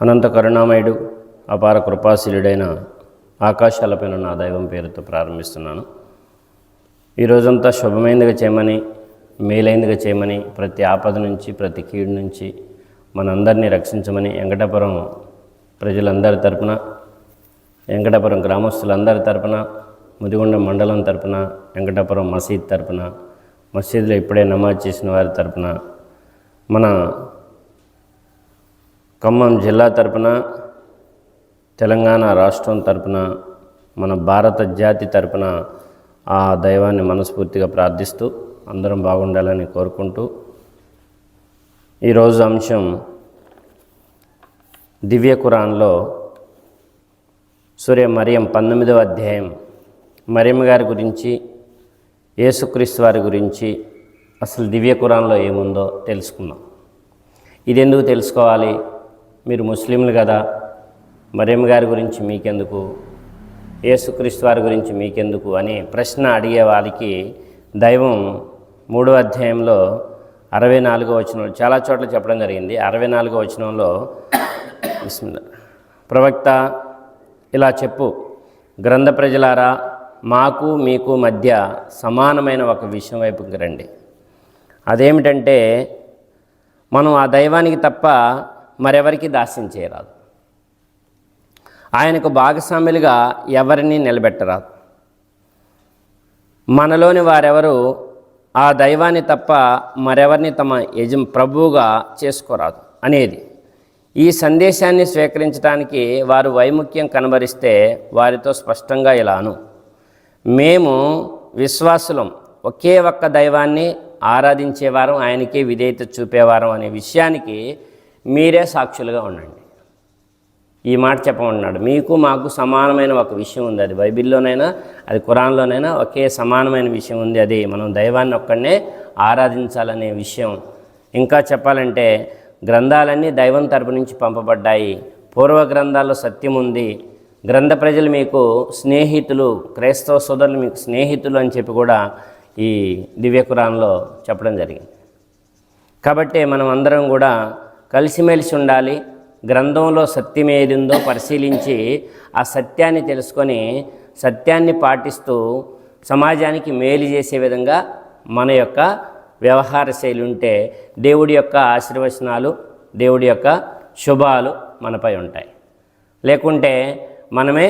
అనంత కరుణామయుడు అపార కృపాశీలుడైన ఆకాశాలపైన నా దైవం పేరుతో ప్రారంభిస్తున్నాను. ఈ రోజంతా శుభమైనదిగా చేయమని మేలైనదిగా చేయమని ప్రతి ఆపద నుంచి ప్రతి కీడు నుంచి మనందరినీ రక్షించమని వెంకటాపురం ప్రజలందరి తరపున వెంకటాపురం గ్రామస్తులందరి తరపున ముదిగొండ మండలం తరపున వెంకటాపురం మసీద్ తరపున మసీదులో ఇప్పుడే నమాజ్ చేసిన వారి తరపున మన ఖమ్మం జిల్లా తరపున తెలంగాణ రాష్ట్రం తరపున మన భారత జాతి తరపున ఆ దైవాన్ని మనస్ఫూర్తిగా ప్రార్థిస్తూ అందరం బాగుండాలని కోరుకుంటూ ఈరోజు అంశం దివ్య కురాన్లో సూర్య మరియం పంతొమ్మిదవ అధ్యాయం. మరియం గారి గురించి యేసుక్రీస్తు వారి గురించి అసలు దివ్య కురాన్లో ఏముందో తెలుసుకుందాం. ఇది ఎందుకు తెలుసుకోవాలి? మీరు ముస్లింలు కదా? మరేం గారి గురించి మీకెందుకు? యేసుక్రీస్తు వారి గురించి మీకెందుకు? అని ప్రశ్న అడిగే వారికి దైవం మూడో అధ్యాయంలో అరవై నాలుగో వచనం చాలా చోట్ల చెప్పడం జరిగింది. అరవై నాలుగో వచనంలో ప్రవక్త ఇలా చెప్పు. గ్రంథ ప్రజలారా మాకు మీకు మధ్య సమానమైన ఒక విషయం వైపుకి రండి. అదేమిటంటే మనం ఆ దైవానికి తప్ప మరెవరికి దాస్యం చేయరాదు. ఆయనకు భాగస్వాములుగా ఎవరిని నిలబెట్టరాదు. మనలోని వారెవరు ఆ దైవాన్ని తప్ప మరెవరిని తమ యజం ప్రభువుగా చేసుకోరాదు అనేది. ఈ సందేశాన్ని స్వీకరించడానికి వారు వైముఖ్యం కనబరిస్తే వారితో స్పష్టంగా ఇలాను. మేము విశ్వాసులం. ఒకే ఒక్క దైవాన్ని ఆరాధించేవారం ఆయనకే విధేయత చూపేవారం అనే విషయానికి మీరే సాక్షులుగా ఉండండి. ఈ మాట చెప్పమన్నాడు. మీకు మాకు సమానమైన ఒక విషయం ఉంది. అది బైబిల్లోనైనా అది కురాన్లోనైనా ఒకే సమానమైన విషయం ఉంది. అది మనం దైవాన్ని ఒక్కడనే ఆరాధించాలనే విషయం. ఇంకా చెప్పాలంటే గ్రంథాలన్నీ దైవం తరపు నుంచి పంపబడ్డాయి. పూర్వ గ్రంథాల్లో సత్యం ఉంది. గ్రంథ ప్రజలు మీకు స్నేహితులు క్రైస్తవ సోదరులు మీకు స్నేహితులు అని చెప్పి కూడా ఈ దివ్య కురాన్లో చెప్పడం జరిగింది. కాబట్టి మనం అందరం కూడా కలిసిమెలిసి ఉండాలి. గ్రంథంలో సత్యం ఏదిందో పరిశీలించి ఆ సత్యాన్ని తెలుసుకొని సత్యాన్ని పాటిస్తూ సమాజానికి మేలు చేసే విధంగా మన యొక్క వ్యవహార శైలి ఉంటే దేవుడి యొక్క ఆశీర్వచనాలు దేవుడి యొక్క శుభాలు మనపై ఉంటాయి. లేకుంటే మనమే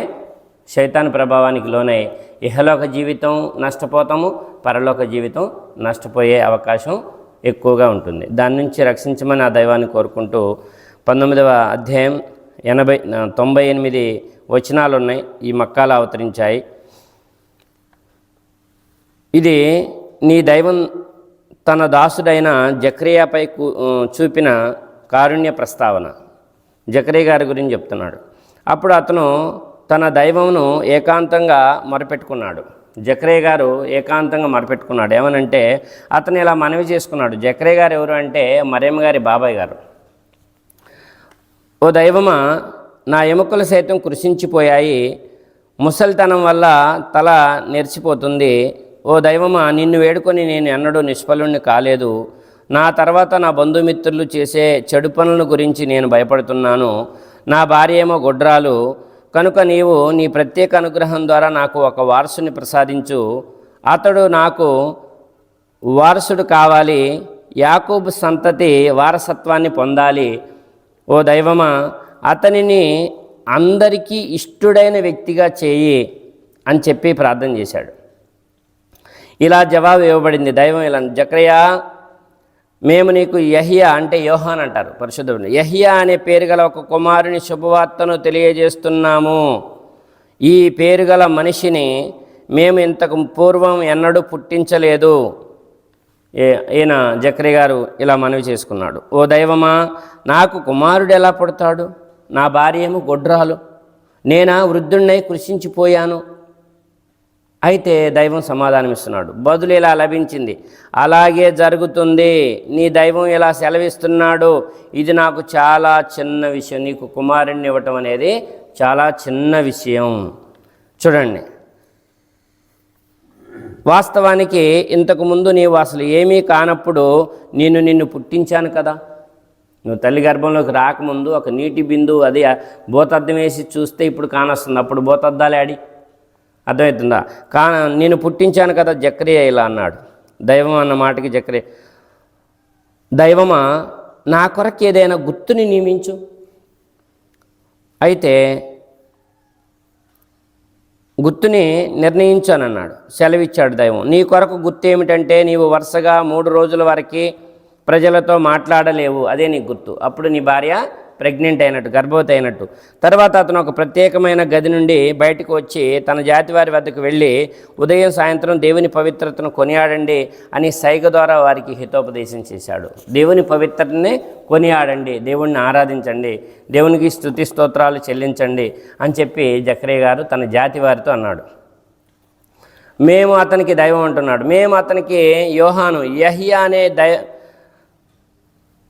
శైతాన్ ప్రభావానికి లోనై ఇహలోక జీవితం నష్టపోతాము పరలోక జీవితం నష్టపోయే అవకాశం ఎక్కువగా ఉంటుంది. దాని నుంచి రక్షించమని ఆ దైవాన్ని కోరుకుంటూ పంతొమ్మిదవ అధ్యాయం ఎనభై తొంభై ఎనిమిది వచనాలు ఉన్నాయి ఈ మక్కాలు అవతరించాయి. ఇది నీ దైవం తన దాసుడైన జక్రియాపై చూపిన కారుణ్య ప్రస్తావన. జక్రియ గారి గురించి చెప్తున్నాడు. అప్పుడు అతను తన దైవమును ఏకాంతంగా మొరపెట్టుకున్నాడు. జక్రయ్య గారు ఏకాంతంగా మరపెట్టుకున్నాడు. ఏమనంటే అతను ఇలా మనవి చేసుకున్నాడు. జక్రయ్య గారు ఎవరు అంటే మరేమ్మ గారి బాబాయ్ గారు. ఓ దైవమా నా ఎముకలు సైతం కృషించిపోయాయి. ముసలితనం వల్ల తల నెరిచిపోతుంది. ఓ దైవమా నిన్ను వేడుకొని నేను ఎన్నడూ నిష్ఫలుణ్ణి కాలేదు. నా తర్వాత నా బంధుమిత్రులు చేసే చెడు పనుల గురించి నేను భయపడుతున్నాను. నా భార్య ఏమో గొడ్రాలు. కనుక నీవు నీ ప్రత్యేక అనుగ్రహం ద్వారా నాకు ఒక వారసుని ప్రసాదించు. అతడు నాకు వారసుడు కావాలి. యాకూబ్ సంతతి వారసత్వాన్ని పొందాలి. ఓ దైవమా అతనిని అందరికీ ఇష్టుడైన వ్యక్తిగా చేయి అని చెప్పి ప్రార్థన చేశాడు. ఇలా జవాబు ఇవ్వబడింది. దైవం ఇలా జక్రయా మేము నీకు యహియా అంటే యోహాన్ అంటారు పరిశుద్ధుడు యహియా అనే పేరు గల ఒక కుమారుని శుభవార్తను తెలియజేస్తున్నాము. ఈ పేరు గల మనిషిని మేము ఇంతకు పూర్వం ఎన్నడూ పుట్టించలేదు. ఏ- ఈయన జక్రి గారు ఇలా మనవి చేసుకున్నాడు. ఓ దైవమా నాకు కుమారుడు ఎలా పుడతాడు? నా భార్య ఏమో గొడ్రాలు. నేనా వృద్ధుణ్ణై కృషించిపోయాను. అయితే దైవం సమాధానం ఇస్తున్నాడు బదులు ఇలా లభించింది. అలాగే జరుగుతుంది. నీ దైవం ఇలా సెలవిస్తున్నాడు. ఇది నాకు చాలా చిన్న విషయం. నీకు కుమారుణ్ణి ఇవ్వటం అనేది చాలా చిన్న విషయం. చూడండి. వాస్తవానికి ఇంతకు ముందు నీవు అసలు ఏమీ కానప్పుడు నేను నిన్ను పుట్టించాను కదా. నువ్వు తల్లి గర్భంలోకి రాకముందు ఒక నీటి బిందువు అది భూతద్దం వేసి చూస్తే ఇప్పుడు కానొస్తుంది. అప్పుడు భూతద్దాలే ఆడి. అర్థమవుతుందా? కా నేను పుట్టించాను కదా జక్రియ ఇలా అన్నాడు. దైవం అన్న మాటకి జక్రియ దైవమా నా కొరకు ఏదైనా గుర్తుని నియమించు. అయితే గుర్తుని నిర్ణయించానన్నాడు. సెలవిచ్చాడు దైవం నీ కొరకు గుర్తు ఏమిటంటే నీవు వరుసగా మూడు రోజుల వరకు ప్రజలతో మాట్లాడలేవు. అదే నీ గుర్తు. అప్పుడు నీ భార్య ప్రెగ్నెంట్ అయినట్టు గర్భవతి అయినట్టు. తర్వాత అతను ఒక ప్రత్యేకమైన గది నుండి బయటకు వచ్చి తన జాతి వారి వద్దకు వెళ్ళి ఉదయం సాయంత్రం దేవుని పవిత్రతను కొనియాడండి అని సైగ ద్వారా వారికి హితోపదేశం చేశాడు. దేవుని పవిత్రతని కొనియాడండి దేవుణ్ణి ఆరాధించండి దేవునికి స్థుతి స్తోత్రాలు చెల్లించండి అని చెప్పి జక్రయ్య గారు తన జాతి వారితో అన్నాడు. మేము అతనికి దైవం అంటున్నాడు. మేము అతనికి యోహాను యహియా అనే దై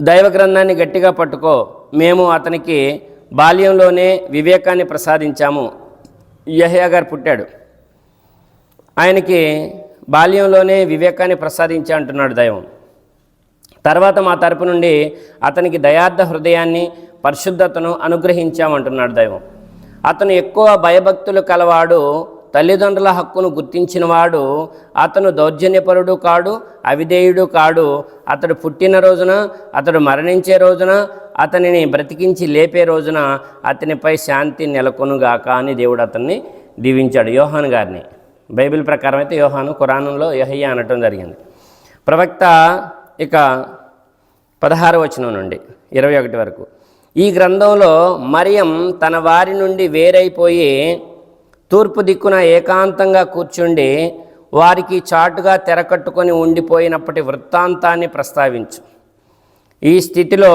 దైవ గ్రంథాన్ని గట్టిగా పట్టుకో మేము అతనికి బాల్యంలోనే వివేకాన్ని ప్రసాదించాము. యహయా గారు పుట్టాడు. ఆయనకి బాల్యంలోనే వివేకాన్ని ప్రసాదించా అంటున్నాడు దైవం. తర్వాత మా తరపు నుండి అతనికి దయార్థ హృదయాన్ని పరిశుద్ధతను అనుగ్రహించామంటున్నాడు దైవం. అతను ఎక్కువ భయభక్తులు కలవాడు తల్లిదండ్రుల హక్కును గుర్తించినవాడు అతను దౌర్జన్యపరుడు కాడు అవిధేయుడు కాడు. అతడు పుట్టిన రోజున అతడు మరణించే రోజున అతనిని బ్రతికించి లేపే రోజున అతనిపై శాంతి నెలకొనుగాక అని దేవుడు అతన్ని దీవించాడు యోహాన్ గారిని. బైబిల్ ప్రకారం అయితే యోహాను ఖురానంలో యహయ్య అనటం జరిగింది. ప్రవక్త ఇక పదహారు వచనం నుండి ఇరవై ఒకటి వరకు. ఈ గ్రంథంలో మరియం తన వారి నుండి వేరైపోయి తూర్పు దిక్కున ఏకాంతంగా కూర్చుండి వారికి చాటుగా తెరకట్టుకొని ఉండిపోయినప్పటి వృత్తాంతాన్ని ప్రస్తావించు. ఈ స్థితిలో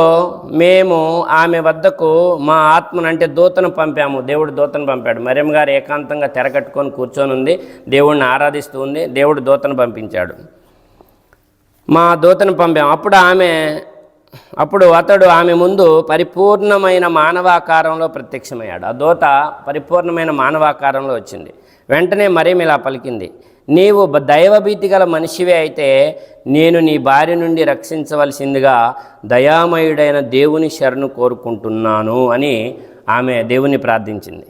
మేము ఆమె వద్దకు మా ఆత్మను అంటే దూతను పంపాము. దేవుడు దూతను పంపాడు. మరియం గారు ఏకాంతంగా తెరకట్టుకొని కూర్చొని ఉంది. దేవుడిని ఆరాధిస్తూ ఉంది. దేవుడు దూతను పంపించాడు. మా దూతను పంపాము. అప్పుడు ఆమె అప్పుడు అతడు ఆమె ముందు పరిపూర్ణమైన మానవాకారంలో ప్రత్యక్షమయ్యాడు. ఆ దోత పరిపూర్ణమైన మానవాకారంలో వచ్చింది. వెంటనే మరేం ఇలా పలికింది? నీవు దైవభీతి గల మనిషివే అయితే నేను నీ భార్య నుండి రక్షించవలసిందిగా దయామయుడైన దేవుని శరణు కోరుకుంటున్నాను అని ఆమె దేవుని ప్రార్థించింది.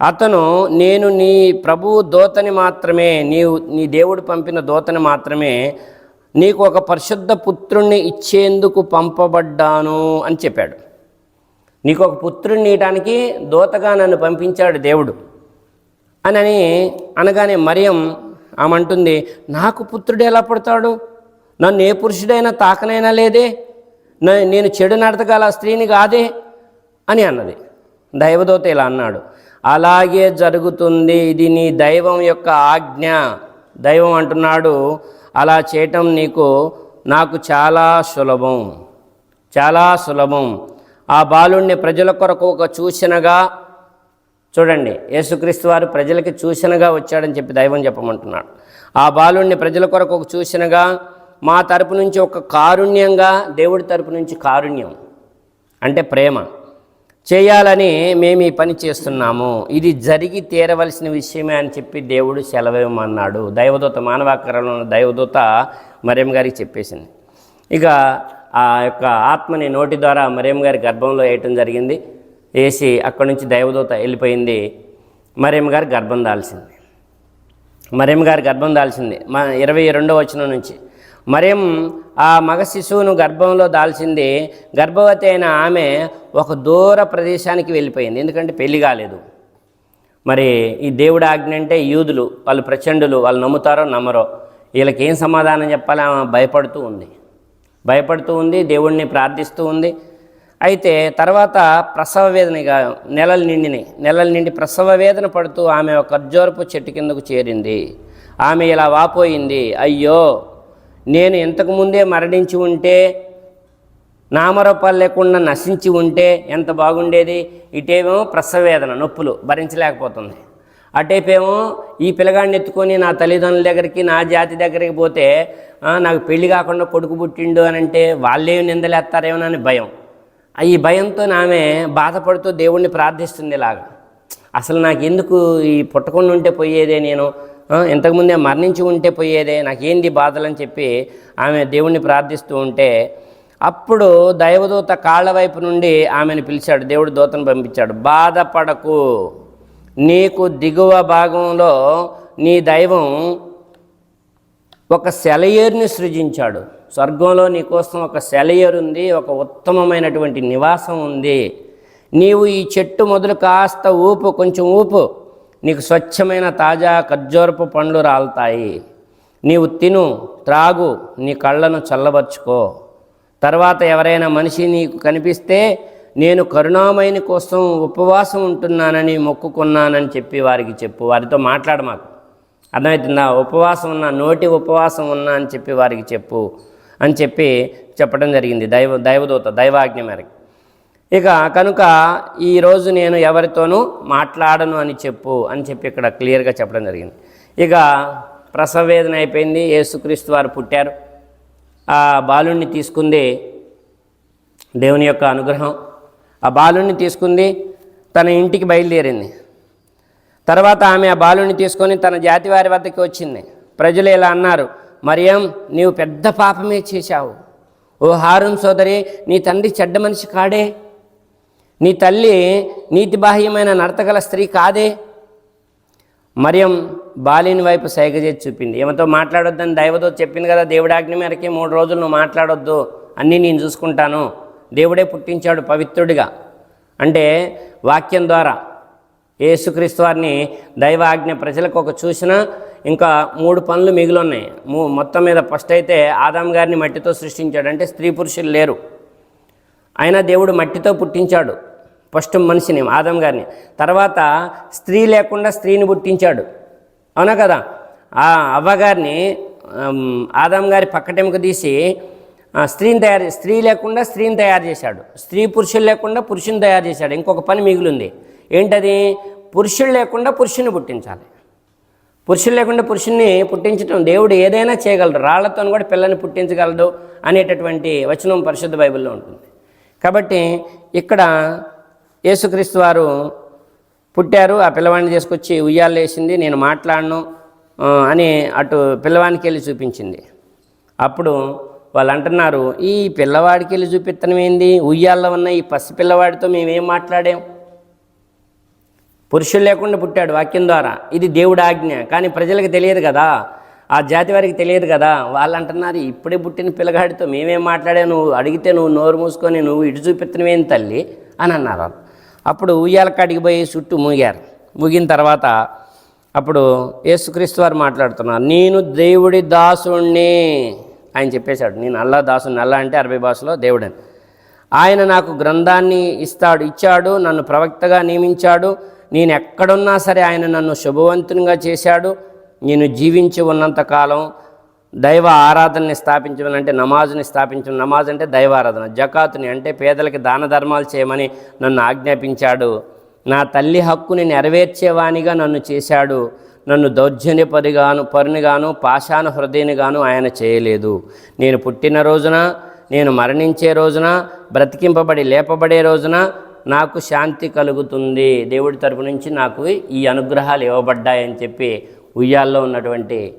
అతను నేను నీ ప్రభు దోతని మాత్రమే నీవు నీ దేవుడు పంపిన దోతని మాత్రమే నీకు ఒక పరిశుద్ధ పుత్రుణ్ణి ఇచ్చేందుకు పంపబడ్డాను అని చెప్పాడు. నీకు ఒక పుత్రుణ్ణి ఇయటానికి దోతగా నన్ను పంపించాడు దేవుడు అని అనగానే మరియం ఆమంటుంది నాకు పుత్రుడు ఎలా పుడతాడు? నన్ను ఏ పురుషుడైనా తాకనైనా లేదే? న- నేను చెడు నడతగల స్త్రీని కాదే? అని అన్నది. దైవదూత ఇలా అన్నాడు అలాగే జరుగుతుంది ఇది నీ దైవం యొక్క ఆజ్ఞ. దైవం అంటున్నాడు అలా చేయటం నీకు నాకు చాలా సులభం. చాలా సులభం. ఆ బాలుణ్ణి ప్రజల కొరకు ఒక చూసినగా చూడండి యేసుక్రీస్తు వారు ప్రజలకి చూసినగా వచ్చాడని చెప్పి దైవం చెప్పమంటున్నాడు. ఆ బాలుణ్ణి ప్రజల కొరకు ఒక చూసినగా మా తరపు నుంచి ఒక కారుణ్యంగా దేవుడి తరపు నుంచి కారుణ్యం. అంటే ప్రేమ. చేయాలని మేము ఈ పని చేస్తున్నాము. ఇది జరిగి తీరవలసిన విషయమే అని చెప్పి దేవుడు సెలవేమన్నాడు దైవదూత మానవాకరంలో దైవదూత మరియం గారికి చెప్పేసింది. ఇక ఆ యొక్క ఆత్మని నోటి ద్వారా మరియం గారి గర్భంలో వేయటం జరిగింది. వేసి అక్కడి నుంచి దైవదూత వెళ్ళిపోయింది. మరియం గారు గర్భం దాల్సింది. మరియం గారు గర్భం దాల్సింది. మా ఇరవై రెండో వచనం నుంచి. మరియం ఆ మగ శిశువును గర్భంలో దాల్చింది? గర్భవతి అయిన ఆమె ఒక దూర ప్రదేశానికి వెళ్ళిపోయింది. ఎందుకంటే పెళ్ళి కాలేదు. మరి ఈ దేవుడు ఆజ్ఞ అంటే యూదులు వాళ్ళు ప్రచండులు వాళ్ళు నమ్ముతారో నమ్మరో వీళ్ళకి ఏం సమాధానం చెప్పాలి? ఆమె భయపడుతూ ఉంది. భయపడుతూ ఉంది దేవుణ్ణి ప్రార్థిస్తూ ఉంది. అయితే తర్వాత ప్రసవ వేదనగా నెలలు నిండినాయి. నెలలు నిండి ప్రసవ వేదన పడుతూ ఆమె ఒక ఖర్జూరపు చెట్టు కిందకు చేరింది. ఆమె ఇలా వాపోయింది. అయ్యో! నేను ఇంతకు ముందే మరణించి ఉంటే నామరూపాలు లేకుండా నశించి ఉంటే ఎంత బాగుండేది? ఇటేమో ప్రసవేదన నొప్పులు భరించలేకపోతుంది. అటేపేమో ఈ పిల్లగాడిని ఎత్తుకొని నా తల్లిదండ్రుల దగ్గరికి నా జాతి దగ్గరికి పోతే నాకు పెళ్ళి కాకుండా కొడుకు పుట్టిండు అని అంటే వాళ్ళేమి నిందలేస్తారేమోనని భయం. ఈ భయంతో ఆమె బాధపడుతూ దేవుణ్ణి ప్రార్థిస్తుంది ఇలాగా. అసలు నాకు ఎందుకు ఈ పుట్టకుండా ఉంటే పోయేదే నేను? ఇంతకుముందే మరణించి ఉంటే పోయేదే నాకేంది బాధలని చెప్పి ఆమె దేవుణ్ణి ప్రార్థిస్తూ ఉంటే అప్పుడు దైవదూత కాళ్ళ వైపు నుండి ఆమెను పిలిచాడు దేవుడు దూతను పంపించాడు బాధపడకు నీకు దిగువ భాగంలో నీ దైవం ఒక సెలయేరుని సృజించాడు స్వర్గంలో నీకోసం ఒక సెలయేరు ఉంది ఒక ఉత్తమమైనటువంటి నివాసం ఉంది నీవు ఈ చెట్టు మొదలు కాస్త ఊపు కొంచెం ఊపు నీకు స్వచ్ఛమైన తాజా ఖర్జూరపు పండ్లు రాలుతాయి. నీవు తిను త్రాగు నీ కళ్ళను చల్లబరుచుకో. తర్వాత ఎవరైనా మనిషి నీకు కనిపిస్తే నేను కరుణామయని కోసం ఉపవాసం ఉంటున్నానని మొక్కుకున్నానని చెప్పి వారికి చెప్పు. వారితో మాట్లాడు మాకు. అర్థమవుతుందా? ఉపవాసం ఉన్నా నోటి ఉపవాసం ఉన్నా అని చెప్పి వారికి చెప్పు అని చెప్పి చెప్పడం జరిగింది. దైవ దైవదూత దైవాజ్ఞ మేరకు. ఇక కనుక ఈరోజు నేను ఎవరితోనూ మాట్లాడను అని చెప్పు అని చెప్పి ఇక్కడ క్లియర్గా చెప్పడం జరిగింది. ఇక ప్రసవ వేదన అయిపోయింది. యేసుక్రీస్తు వారు పుట్టారు. ఆ బాలుణ్ణి తీసుకుంది దేవుని యొక్క అనుగ్రహం. ఆ బాలుణ్ణి తీసుకుంది తన ఇంటికి బయలుదేరింది. తర్వాత ఆమె ఆ బాలుని తీసుకొని తన జాతి వారి వద్దకి వచ్చింది. ప్రజలు ఇలా అన్నారు మరియం నీవు పెద్ద పాపమే చేశావు. ఓ హారున్ సోదరి నీ తండ్రి చెడ్డ మనిషి కాడే. నీ తల్లి నీతి బాహ్యమైన నడతగల స్త్రీ కాదే? మరియం బాలిని వైపు సైగజేసి చూపింది. ఏమతో మాట్లాడొద్దని దైవతో చెప్పింది కదా దేవుడాజ్ఞ మేరకి మూడు రోజులు నువ్వు మాట్లాడొద్దు అన్నీ నేను చూసుకుంటాను. దేవుడే పుట్టించాడు పవిత్రుడిగా. అంటే వాక్యం ద్వారా యేసుక్రీస్తు వారిని దైవ ఆజ్ఞ ప్రజలకు ఒక చూసిన ఇంకా మూడు పనులు మిగిలి ఉన్నాయి. మూ- మొత్తం మీద ఫస్ట్ అయితే ఆదాం గారిని మట్టితో సృష్టించాడు. అంటే స్త్రీ పురుషులు లేరు. ఆయన దేవుడు మట్టితో పుట్టించాడు. ఫస్ట్ మనిషిని ఆదం గారిని. తర్వాత స్త్రీ లేకుండా స్త్రీని పుట్టించాడు. అవునా కదా? ఆ అవ్వగారిని ఆదాం గారి పక్కటెముక తీసి స్త్రీని తయారు స్త్రీ లేకుండా స్త్రీని తయారు చేశాడు. స్త్రీ పురుషులు లేకుండా పురుషుని తయారు చేశాడు. ఇంకొక పని మిగిలింది. ఏంటది? పురుషుడు లేకుండా పురుషుని పుట్టించాలి. పురుషులు లేకుండా పురుషుణ్ణి పుట్టించడం దేవుడు ఏదైనా చేయగలడు. రాళ్ళతో కూడా పిల్లని పుట్టించగలడు అనేటటువంటి వచనం పరిశుద్ధ బైబిల్లో ఉంటుంది. కాబట్టి ఇక్కడ యేసుక్రీస్తు వారు పుట్టారు ఆ పిల్లవాడిని తీసుకొచ్చి ఉయ్యాలు వేసింది నేను మాట్లాడను అని అటు పిల్లవానికి వెళ్ళి చూపించింది. అప్పుడు వాళ్ళు అంటున్నారు ఈ పిల్లవాడికి వెళ్ళి చూపించడం ఏంది? ఉయ్యాల్లో ఉన్న ఈ పసి పిల్లవాడితో మేమేం మాట్లాడాం? పురుషులు లేకుండా పుట్టాడు వాక్యం ద్వారా. ఇది దేవుడి ఆజ్ఞ. కానీ ప్రజలకు తెలియదు కదా. ఆ జాతి వారికి తెలియదు కదా. వాళ్ళు అంటున్నారు ఇప్పుడే పుట్టిన పిల్లగాడితో మేమేం మాట్లాడే నువ్వు అడిగితే నువ్వు నోరు మూసుకొని నువ్వు ఇటు చూపిస్తున్నవేం తల్లి? అని అన్నారు అప్పుడు ఉయ్యాల కాడికి పోయి చుట్టూ మూగారు. మూగిన తర్వాత అప్పుడు యేసుక్రీస్తు వారు మాట్లాడుతున్నారు నేను దేవుడి దాసుణ్ణి ఆయన చెప్పేశాడు. నేను అల్లా దాసుని అల్లా అంటే అరబీ భాషలో దేవుడని. ఆయన నాకు గ్రంథాన్ని ఇస్తాడు ఇచ్చాడు నన్ను ప్రవక్తగా నియమించాడు. నేను ఎక్కడున్నా సరే ఆయన నన్ను శుభవంతునిగా చేశాడు. నేను జీవించి ఉన్నంతకాలం దైవ ఆరాధనని స్థాపించమని అంటే నమాజుని స్థాపించడం నమాజ్ అంటే దైవ ఆరాధన. జకాతుని అంటే పేదలకి దాన ధర్మాలు చేయమని నన్ను ఆజ్ఞాపించాడు. నా తల్లి హక్కుని నెరవేర్చేవానిగా నన్ను చేశాడు. నన్ను దౌర్జన్యపరిగాను పరునిగాను పాషాణ హృదయనిగాను ఆయన చేయలేదు. నేను పుట్టిన రోజున నేను మరణించే రోజున బ్రతికింపబడి లేపబడే రోజున నాకు శాంతి కలుగుతుంది. దేవుడి తరపు నుంచి నాకు ఈ అనుగ్రహాలు ఇవ్వబడ్డాయని చెప్పి ఉయ్యాల్లో ఉన్నటువంటి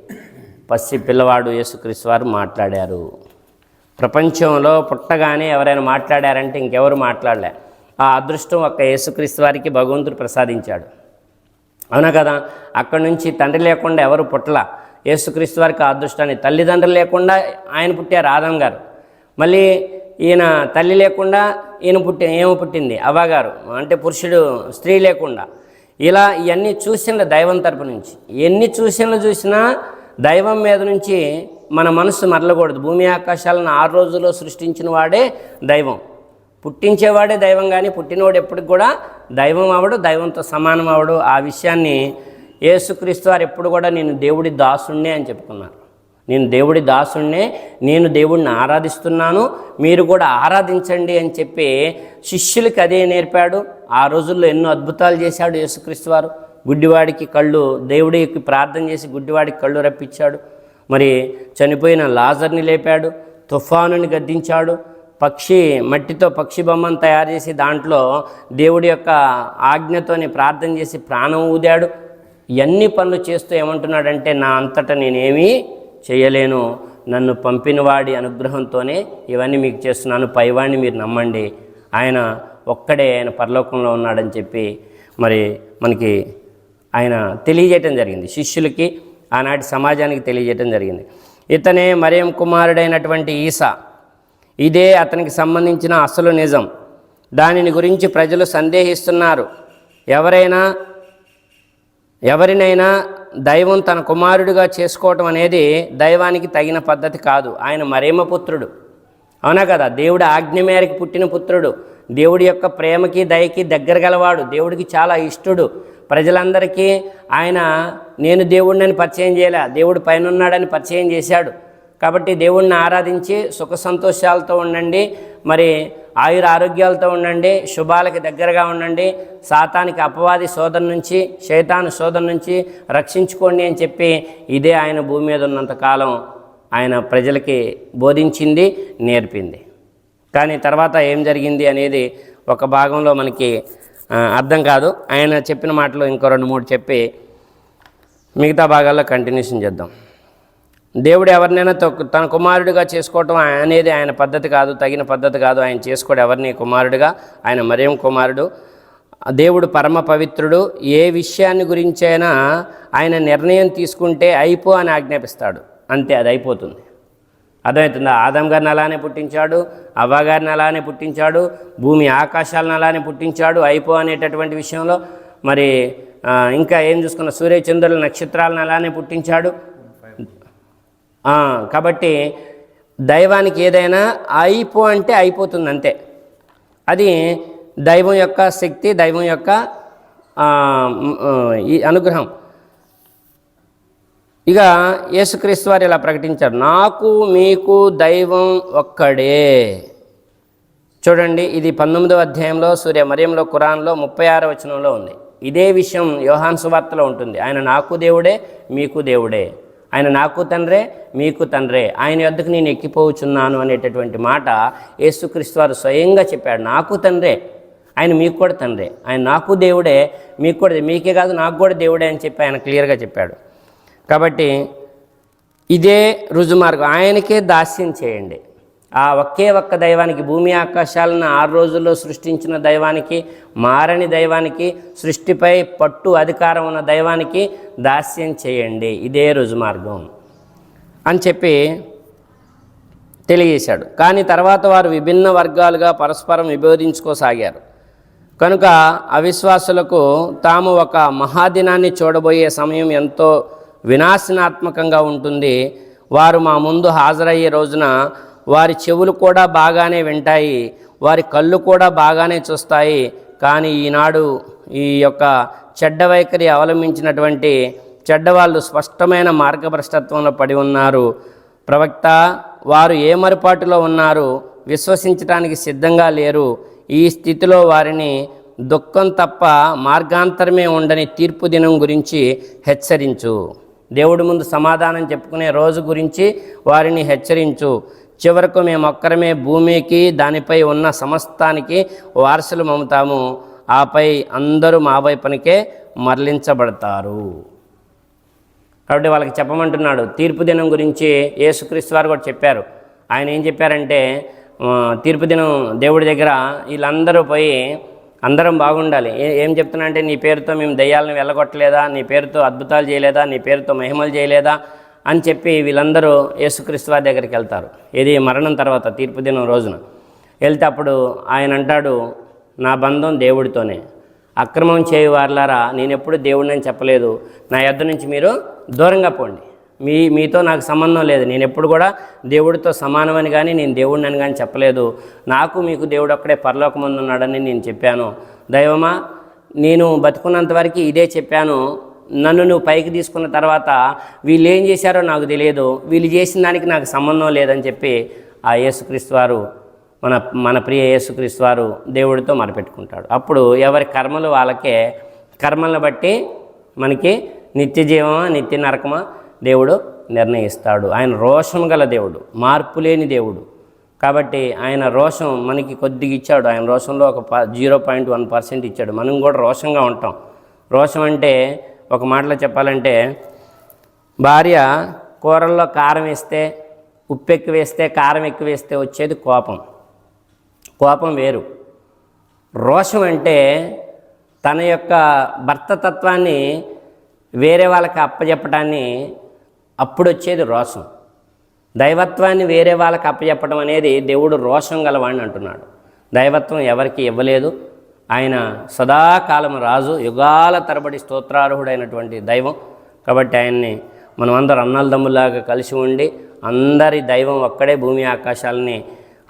పసి పిల్లవాడు యేసుక్రీస్తు వారు మాట్లాడారు. ప్రపంచంలో పుట్టగానే ఎవరైనా మాట్లాడారంటే ఇంకెవరు మాట్లాడలే. ఆ అదృష్టం ఒక్క యేసుక్రీస్తు వారికి భగవంతుడు ప్రసాదించాడు. అవునా కదా? అక్కడి నుంచి తండ్రి లేకుండా ఎవరు పుట్టల? యేసుక్రీస్తు వారికి ఆ అదృష్టాన్ని తల్లిదండ్రులు లేకుండా ఆయన పుట్టారు ఆదం గారు. మళ్ళీ ఈయన తల్లి లేకుండా ఈయన పుట్టి ఏమి పుట్టింది? అవ్వగారు అంటే పురుషుడు స్త్రీ లేకుండా. ఇలా ఇవన్నీ చూసిన దైవం తరపు నుంచి. ఎన్ని చూసినలు చూసినా దైవం మీద నుంచి మన మనసు మరలకూడదు. భూమి ఆకాశాలను ఆరు రోజుల్లో సృష్టించిన వాడే దైవం. పుట్టించేవాడే దైవం కానీ పుట్టినవాడు ఎప్పటికి కూడా దైవం అవడు దైవంతో సమానం అవడు. ఆ విషయాన్ని యేసుక్రీస్తు వారు ఎప్పుడు కూడా నేను దేవుడి దాసుణ్ణే అని చెప్పుకున్నారు. నేను దేవుడి దాసుణ్ణే నేను దేవుడిని ఆరాధిస్తున్నాను మీరు కూడా ఆరాధించండి అని చెప్పి శిష్యులకి అదే నేర్పాడు. ఆ రోజుల్లో ఎన్నో అద్భుతాలు చేశాడు యేసుక్రీస్తు వారు. గుడ్డివాడికి కళ్ళు దేవుడికి ప్రార్థన చేసి గుడ్డివాడికి కళ్ళు రప్పించాడు. మరి చనిపోయిన లాజర్ని లేపాడు తుఫానుని గద్దించాడు. పక్షి మట్టితో పక్షి బొమ్మను తయారు చేసి దాంట్లో దేవుడి యొక్క ఆజ్ఞతోని ప్రార్థన చేసి ప్రాణం ఊదాడు. ఇవన్నీ పనులు చేస్తూ ఏమంటున్నాడంటే నా అంతటా నేనేమీ చేయలేను. నన్ను పంపినవాడి అనుగ్రహంతోనే ఇవన్నీ మీకు చేస్తున్నాను. పైవాడిని మీరు నమ్మండి. ఆయన ఒక్కడే ఆయన పరలోకంలో ఉన్నాడని చెప్పి మరి మనకి ఆయన తెలియజేయటం జరిగింది. శిష్యులకి ఆనాటి సమాజానికి తెలియజేయటం జరిగింది. ఇతనే మరియం కుమారుడైనటువంటి ఈసా. ఇదే అతనికి సంబంధించిన అసలు నిజం. దానిని గురించి ప్రజలు సందేహిస్తున్నారు. ఎవరైనా ఎవరినైనా దైవం తన కుమారుడిగా చేసుకోవటం అనేది దైవానికి తగిన పద్ధతి కాదు. ఆయన మరేమ పుత్రుడు? అవునా కదా? దేవుడు ఆజ్ఞ మేరకు పుట్టిన పుత్రుడు. దేవుడి యొక్క ప్రేమకి దయకి దగ్గర గలవాడు. దేవుడికి చాలా ఇష్టడు. ప్రజలందరికీ ఆయన నేను దేవుడిని పరిచయం చేయలే? దేవుడు పైన ఉన్నాడని పరిచయం చేశాడు. కాబట్టి దేవుణ్ణి ఆరాధించి సుఖ సంతోషాలతో ఉండండి. మరి ఆయుర ఆరోగ్యాలతో ఉండండి. శుభాలకి దగ్గరగా ఉండండి. సాతానికి అపవాది శోధన నుంచి శైతాను శోధన నుంచి రక్షించుకోండి అని చెప్పి ఇదే ఆయన భూమి మీద ఉన్నంత కాలం ఆయన ప్రజలకి బోధించింది నేర్పింది. కానీ తర్వాత ఏం జరిగింది అనేది ఒక భాగంలో మనకి అర్థం కాదు. ఆయన చెప్పిన మాటలు ఇంకో రెండు మూడు చెప్పి మిగతా భాగాల్లో కంటిన్యూషన్ చేద్దాం. దేవుడు ఎవరినైనా తన కుమారుడిగా చేసుకోవటం అనేది ఆయన పద్ధతి కాదు తగిన పద్ధతి కాదు. ఆయన చేసుకోడు ఎవరిని? కుమారుడిగా. ఆయన మరేం కుమారుడు. దేవుడు పరమ పవిత్రుడు. ఏ విషయాన్ని గురించైనా ఆయన నిర్ణయం తీసుకుంటే అయిపో అని ఆజ్ఞాపిస్తాడు. అంతే అది అయిపోతుంది. అర్థమవుతుందా? ఆదం గారిని అలానే పుట్టించాడు అవ్వ గారిని అలానే పుట్టించాడు భూమి ఆకాశాలను అలానే పుట్టించాడు అయిపో అనేటటువంటి విషయంలో మరి ఇంకా ఏం చూసుకున్న? సూర్యచంద్రుల నక్షత్రాలను అలానే పుట్టించాడు. కాబట్టి దైవానికి ఏదైనా అయిపో అంటే అయిపోతుంది అంతే. అది దైవం యొక్క శక్తి దైవం యొక్క ఈ అనుగ్రహం. ఇక యేసుక్రీస్తు వారు ఇలా ప్రకటించారు నాకు మీకు దైవం ఒక్కడే. చూడండి ఇది పంతొమ్మిదవ అధ్యాయంలో సూర్య మరియంలో కురాన్లో ముప్పై ఆరో వచనంలో ఉంది. ఇదే విషయం యోహాన్ సువార్తలో ఉంటుంది. ఆయన నాకు దేవుడే మీకు దేవుడే. ఆయన నాకు తండ్రే మీకు తండ్రే ఆయన యొద్దకు నేను ఎక్కిపోవచ్చున్నాను అనేటటువంటి మాట యేసుక్రీస్తు వారు స్వయంగా చెప్పాడు. నాకు తండ్రే ఆయన మీకు కూడా తండ్రే ఆయన నాకు దేవుడే మీకు కూడా మీకే కాదు నాకు కూడా దేవుడే అని చెప్పి ఆయన క్లియర్గా చెప్పాడు. కాబట్టి ఇదే రుజుమార్గం. ఆయనకే దాస్యం చేయండి. ఆ ఒకే ఒక్క దైవానికి భూమి ఆకాశాలను ఆరు రోజుల్లో సృష్టించిన దైవానికి మారని దైవానికి సృష్టిపై పట్టు అధికారం ఉన్న దైవానికి దాస్యం చేయండి. ఇదే రుజుమార్గం అని చెప్పి తెలియజేశాడు. కానీ తర్వాత వారు విభిన్న వర్గాలుగా పరస్పరం విభేదించుకోసాగారు. కనుక అవిశ్వాసులకు తాము ఒక మహాదినాన్ని చూడబోయే సమయం ఎంతో వినాశనాత్మకంగా ఉంటుంది. వారు మా ముందు హాజరయ్యే రోజున వారి చెవులు కూడా బాగానే వింటాయి వారి కళ్ళు కూడా బాగానే చూస్తాయి. కానీ ఈనాడు ఈ యొక్క చెడ్డ వైఖరి అవలంబించినటువంటి చెడ్డవాళ్ళు స్పష్టమైన మార్గభ్రష్టత్వంలో పడి ఉన్నారు. ప్రవక్త వారు ఏ మరుపాటులో ఉన్నారు? విశ్వసించడానికి సిద్ధంగా లేరు. ఈ స్థితిలో వారిని దుఃఖం తప్ప మార్గాంతరమే ఉండని తీర్పు దినం గురించి హెచ్చరించు. దేవుడి ముందు సమాధానం చెప్పుకునే రోజు గురించి వారిని హెచ్చరించు. చివరకు మేమొక్కరమే భూమికి దానిపై ఉన్న సమస్తానికి వారసులు మమ్ముతాము ఆపై అందరూ మా వైపునికే మరలించబడతారు. కాబట్టి వాళ్ళకి చెప్పమంటున్నాడు తీర్పు దినం గురించి యేసుక్రీస్తు వారు కూడా చెప్పారు. ఆయన ఏం చెప్పారంటే తీర్పు దినం దేవుడి దగ్గర వీళ్ళందరూ పోయి అందరం బాగుండాలి. ఏం చెప్తున్నా అంటే నీ పేరుతో మేము దయ్యాలను వెళ్ళగొట్టలేదా? నీ పేరుతో అద్భుతాలు చేయలేదా? నీ పేరుతో మహిమలు చేయలేదా? అని చెప్పి వీళ్ళందరూ యేసుక్రీస్తు వారి దగ్గరికి వెళ్తారు. ఇది మరణం తర్వాత తీర్పు దినం రోజున. వెళ్తే అప్పుడు ఆయన అంటాడు నా బంధం దేవుడితోనే. అక్రమం చేయు వారులారా నేను ఎప్పుడు దేవుడిని చెప్పలేదు. నా యొద్ద నుంచి మీరు దూరంగా పోండి. మీ మీతో నాకు సంబంధం లేదు. నేను ఎప్పుడు కూడా దేవుడితో సమానమని కానీ నేను దేవుడిని అని కానీ చెప్పలేదు. నాకు మీకు దేవుడు ఒక్కడే పరలోకమందు ఉన్నాడని నేను చెప్పాను. దైవమా నేను బతుకున్నంత వరకు ఇదే చెప్పాను. నన్ను నువ్వు పైకి తీసుకున్న తర్వాత వీళ్ళు ఏం చేశారో నాకు తెలియదు. వీళ్ళు చేసిన దానికి నాకు సంబంధం లేదని చెప్పి ఆ యేసుక్రీస్తు వారు మన మన ప్రియ యేసుక్రీస్తు వారు దేవుడితో మరపెట్టుకుంటాడు. అప్పుడు ఎవరి కర్మలు వాళ్ళకే కర్మలను బట్టి మనకి నిత్య జీవమా నిత్య నరకమా దేవుడు నిర్ణయిస్తాడు. ఆయన రోషం గల దేవుడు మార్పు లేని దేవుడు. కాబట్టి ఆయన రోషం మనకి కొద్దిగా ఇచ్చాడు. ఆయన రోషంలో ఒక ప జీరో పాయింట్ వన్ పర్సెంట్ ఇచ్చాడు. మనం కూడా రోషంగా ఉంటాం. రోషం అంటే ఒక మాటలో చెప్పాలంటే భార్య కూరల్లో కారం వేస్తే ఉప్పు ఎక్కువ వేస్తే కారం ఎక్కువ వేస్తే వచ్చేది కోపం. కోపం వేరు. రోషం అంటే తన యొక్క భర్త తత్వాన్ని వేరే వాళ్ళకి అప్పచెప్పడాన్ని అప్పుడు వచ్చేది రోషం. దైవత్వాన్ని వేరే వాళ్ళకి అప్పచెప్పడం అనేది దేవుడు రోషం గలవాడిని అంటున్నాడు. దైవత్వం ఎవరికి ఇవ్వలేదు ఆయన సదాకాలం రాజు యుగాల తరబడి స్తోత్రార్హుడైనటువంటి దైవం. కాబట్టి ఆయన్ని మనం అందరం అన్నలదమ్ములాగా కలిసి ఉండి అందరి దైవం ఒక్కడే భూమి ఆకాశాలని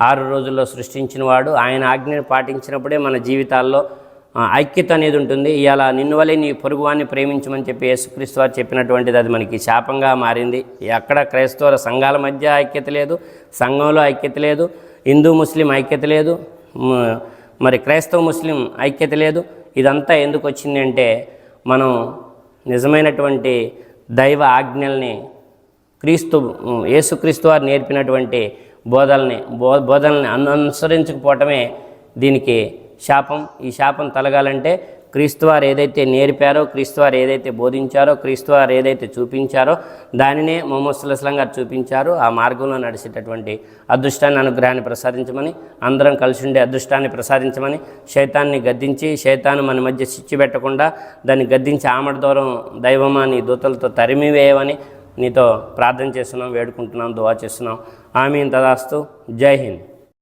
ఆరు రోజుల్లో సృష్టించిన వాడు. ఆయన ఆజ్ఞను పాటించినప్పుడే మన జీవితాల్లో ఐక్యత అనేది ఉంటుంది. ఇవాళ నిన్ను వలె నీ పొరుగువాన్ని ప్రేమించమని చెప్పి యేసుక్రీస్తు వారు చెప్పినటువంటిది అది మనకి శాపంగా మారింది. ఎక్కడ క్రైస్తవుల సంఘాల మధ్య ఐక్యత లేదు సంఘంలో ఐక్యత లేదు హిందూ ముస్లిం ఐక్యత లేదు. మరి క్రైస్తవ ముస్లిం ఐక్యత లేదు. ఇదంతా ఎందుకు వచ్చింది అంటే మనం నిజమైనటువంటి దైవ ఆజ్ఞల్ని క్రీస్తు యేసుక్రీస్తు వారు నేర్పినటువంటి బోధల్ని బో బోధల్ని అను- అనుసరించకపోవటమే దీనికి శాపం. ఈ శాపం తొలగాలంటే క్రీస్తువారు ఏదైతే నేర్పారో క్రీస్తువారు ఏదైతే బోధించారో క్రీస్తువారు ఏదైతే చూపించారో దానినే మొహమ్మద్ గారు చూపించారు. ఆ మార్గంలో నడిచేటటువంటి అదృష్టాన్ని అనుగ్రహాన్ని ప్రసాదించమని అందరం కలిసి ఉండే అదృష్టాన్ని ప్రసాదించమని శైతాన్ని గద్దించి శైతాన్ని మన మధ్య చిచ్చు పెట్టకుండా దాన్ని గద్దించి ఆమడ దూరం దైవమా నీ దూతలతో తరిమి వేయమని నీతో ప్రార్థన చేస్తున్నాం వేడుకుంటున్నాం దువా చేస్తున్నాం. ఆమె తదాస్తు. జై హింద్.